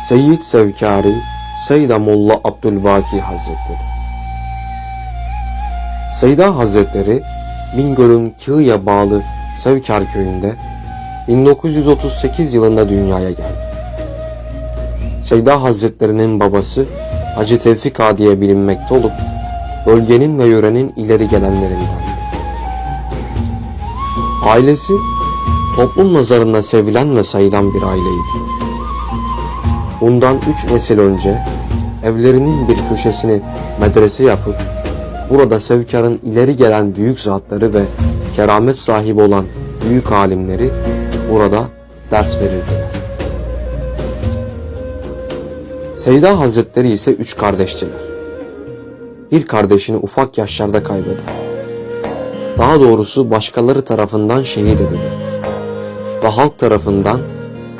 Seyyid Sevkari Seyda Molla Abdülbaki Hazretleri Seyda Hazretleri Bingöl'ün Kığı'ya bağlı Sevkar köyünde 1938 yılında dünyaya geldi. Seyda Hazretlerinin babası Hacı Tevfik Ağa diye bilinmekte olup bölgenin ve yörenin ileri gelenlerindendi. Ailesi toplum nazarında sevilen ve sayılan bir aileydi. Bundan üç nesil önce evlerinin bir köşesini medrese yapıp burada Sevkar'ın ileri gelen büyük zatları ve keramet sahibi olan büyük alimleri burada ders verirdiler. Seyda Hazretleri ise üç kardeştiler. Bir kardeşini ufak yaşlarda kaybeder. Daha doğrusu başkaları tarafından şehit edilir. Ve halk tarafından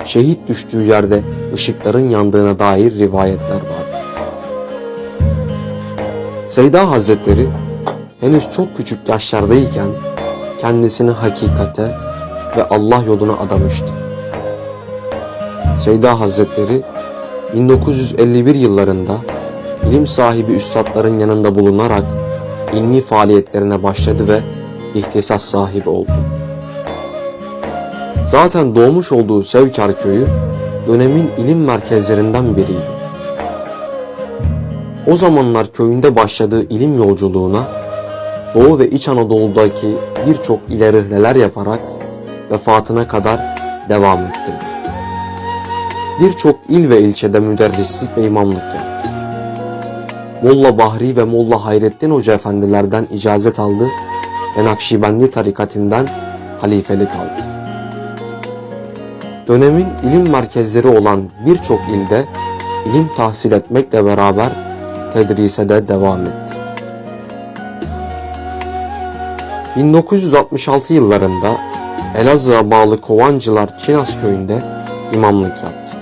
şehit düştüğü yerde ışıkların yandığına dair rivayetler vardır. Seyda Hazretleri henüz çok küçük yaşlardayken kendisini hakikate ve Allah yoluna adamıştı. Seyda Hazretleri 1951 yıllarında ilim sahibi üstadların yanında bulunarak ilmi faaliyetlerine başladı ve ihtisas sahibi oldu. Zaten doğmuş olduğu Sevkar köyü dönemin ilim merkezlerinden biriydi. O zamanlar köyünde başladığı ilim yolculuğuna Doğu ve İç Anadolu'daki birçok ile rihleler yaparak vefatına kadar devam ettirdi. Birçok il ve ilçede müderrislik ve imamlık yaptı. Molla Bahri ve Molla Hayrettin Hoca efendilerden icazet aldı ve Nakşibendi tarikatinden halifelik aldı. Dönemin ilim merkezleri olan birçok ilde ilim tahsil etmekle beraber tedrise de devam etti. 1966 yıllarında Elazığ'a bağlı Kovancılar Çinas köyünde imamlık yaptı.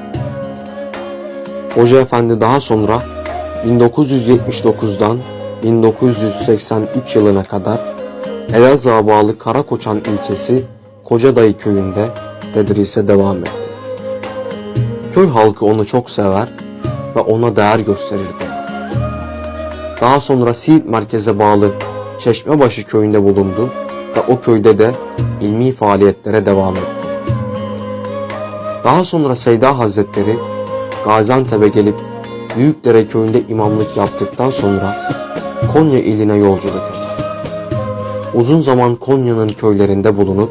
Hoca Efendi daha sonra 1979'dan 1983 yılına kadar Elazığ'a bağlı Karakoçan ilçesi Kocadayı köyünde tedrise devam etti. Köy halkı onu çok sever ve ona değer gösterirdi. Daha sonra Siirt merkeze bağlı Çeşmebaşı köyünde bulundu ve o köyde de ilmi faaliyetlere devam etti. Daha sonra Seyda Hazretleri Gaziantep'e gelip Büyükdere köyünde imamlık yaptıktan sonra Konya iline yolculuk etti. Uzun zaman Konya'nın köylerinde bulunup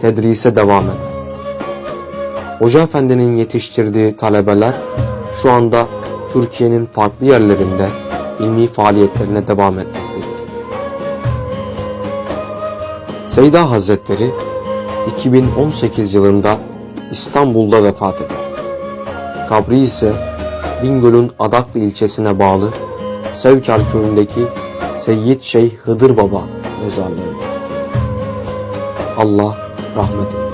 tedrise devam eder. Hoca Efendi'nin yetiştirdiği talebeler şu anda Türkiye'nin farklı yerlerinde ilmi faaliyetlerine devam etmektedir. Seyda Hazretleri 2018 yılında İstanbul'da vefat eder. Kabri ise Bingöl'ün Adaklı ilçesine bağlı Sevkar köyündeki Seyyid Şeyh Hıdır Baba mezarlığındadır. Allah rahmet eylesin.